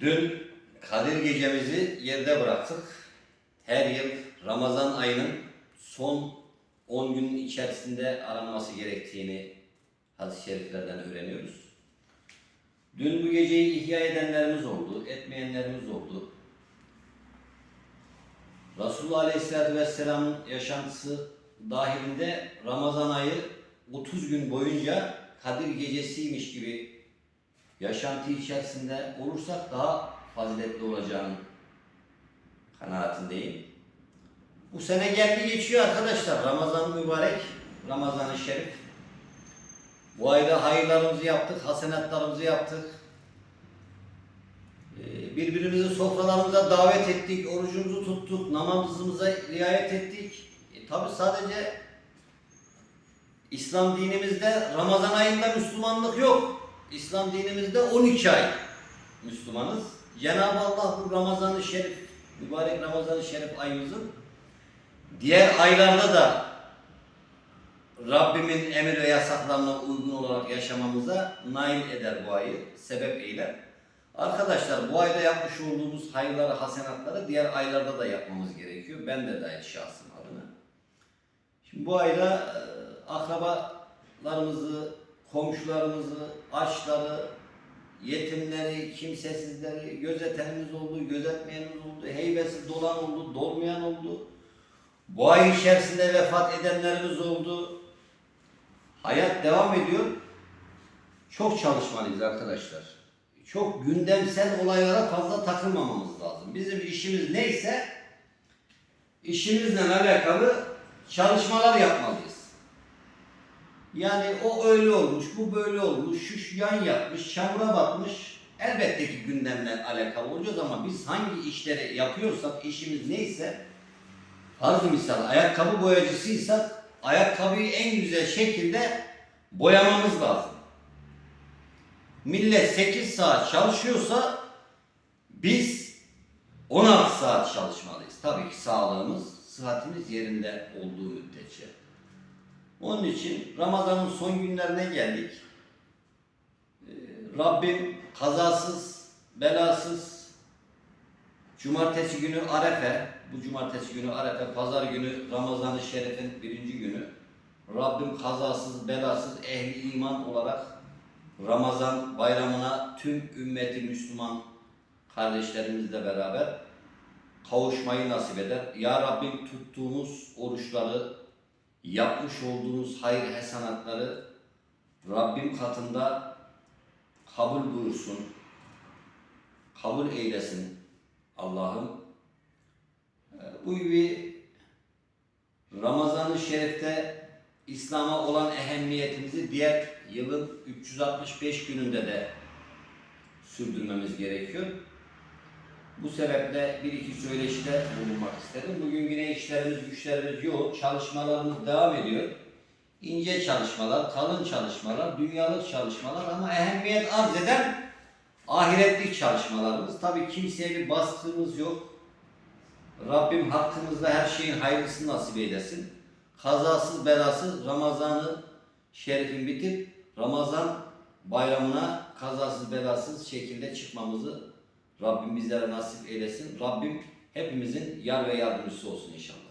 Dün Kadir gecemizi yerde bıraktık. Her yıl Ramazan ayının son 10 günün içerisinde aranması gerektiğini hadis-i şeriflerden öğreniyoruz. Dün bu geceyi ihya edenlerimiz oldu, etmeyenlerimiz oldu. Resulullah Aleyhisselatü Vesselam'ın yaşantısı dahilinde Ramazan ayı 30 gün boyunca Kadir gecesiymiş gibi yaşantı içerisinde olursak daha faziletli olacağının kanaatindeyim. Bu sene geldi geçiyor arkadaşlar. Ramazan mübarek, Ramazan-ı Şerif. Bu ayda hayırlarımızı yaptık, hasenatlarımızı yaptık. Ee, Birbirimizi sofralarımıza davet ettik, orucumuzu tuttuk, namazımıza riayet ettik. E, Tabi sadece İslam dinimizde Ramazan ayında Müslümanlık yok. İslam dinimizde 12 ay Müslümanız. Cenab-ı Allah bu Ramazan-ı Şerif, mübarek Ramazan-ı Şerif ayımızın diğer aylarda da Rabbimin emir ve yasaklarına uygun olarak yaşamamıza nail eder bu ayı, sebep eyler. Arkadaşlar bu ayda yapmış olduğumuz hayırları, hasenatları diğer aylarda da yapmamız gerekiyor. Ben de dahil şahsım adına. Şimdi bu ayda e, akrabalarımızı, komşularımızı, açları, yetimleri, kimsesizleri gözetenimiz oldu, gözetmeyenimiz oldu, heybesi dolan oldu, dolmayan oldu. Bu ay içerisinde vefat edenlerimiz oldu. Hayat devam ediyor. Çok çalışmalıyız arkadaşlar. Çok gündemsel olaylara fazla takılmamamız lazım. Bizim işimiz neyse işimizle alakalı çalışmalar yapmalıyız. Yani o öyle olmuş, bu böyle olmuş, şu şu yan yapmış, çamura batmış. Elbette ki gündemle alakalı olacağız ama biz hangi işleri yapıyorsak, işimiz neyse farz misal ayakkabı boyacısıysak ayakkabıyı en güzel şekilde boyamamız lazım. Millet 8 saat çalışıyorsa biz 16 saat çalışmalıyız. Tabii ki sağlığımız, sıhhatimiz yerinde olduğu müddetçe. Onun için Ramazan'ın son günlerine geldik. Ee, Rabbim kazasız, belasız, cumartesi günü Arefe, bu cumartesi günü Arefe, pazar günü Ramazan-ı Şerif'in birinci günü. Rabbim kazasız, belasız, ehli iman olarak Ramazan bayramına tüm ümmeti Müslüman kardeşlerimizle beraber kavuşmayı nasip eder. Ya Rabbim tuttuğumuz oruçları, yapmış olduğumuz hayır hasenatları Rabbim katında kabul buyursun, kabul eylesin Allah'ım. Ee, Bu gibi Ramazan-ı Şerif'te İslam'a olan ehemmiyetimizi diğer yılın 365 gününde de sürdürmemiz gerekiyor. Bu sebeple bir iki söyleşide bulunmak istedim. Bugün yine işlerimiz, güçlerimiz yoğun, çalışmalarımız devam ediyor. İnce çalışmalar, kalın çalışmalar, dünyalık çalışmalar ama ehemmiyet arz eden ahiretlik çalışmalarımız. Tabii kimseye bir baskımız yok. Rabbim hakkımızda her şeyin hayırlısını nasip eylesin. Kazasız belasız Ramazan'ı şerifin bitip Ramazan bayramına kazasız belasız şekilde çıkmamızı Rabbim bizlere nasip eylesin. Rabbim hepimizin yar ve yardımcısı olsun inşallah.